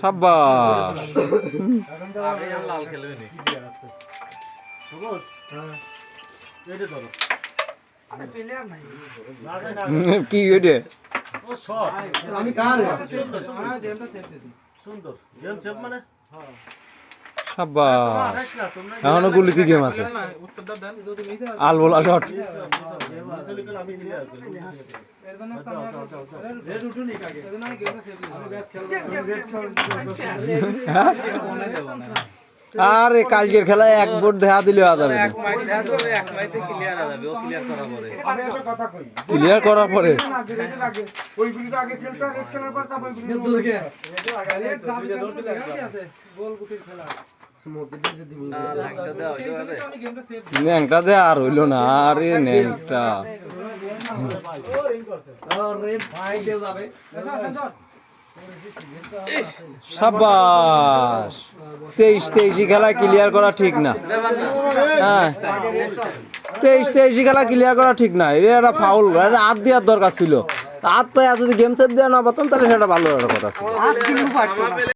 সাব্বাস। লাল খেলবে নি বস এইটা ধরো কি ওইটা আমি কার সুন্দর মানে তোমরা এখনও গুলিতে গেম আছে আল বলা শট আরে কালকের খেলায় এক বোর্ড দেখা দিলে যাবে ক্লিয়ার হয়ে করার পরে আমি ন্যাংটা দে আর হইল না, আরে ন্যাংটা। সাবাস। তেইশ তেইশি খেলা ক্লিয়ার করা ঠিক না। হ্যাঁ। তেইশ তেইশি খেলা ক্লিয়ার করা ঠিক না। এটা ফাউল এটা হাত দেওয়ার দরকার ছিল। হাত পায়ে যদি গেম সেট দেওয়া না পারতাম, তাহলে সেটা ভালো কথা ছিল।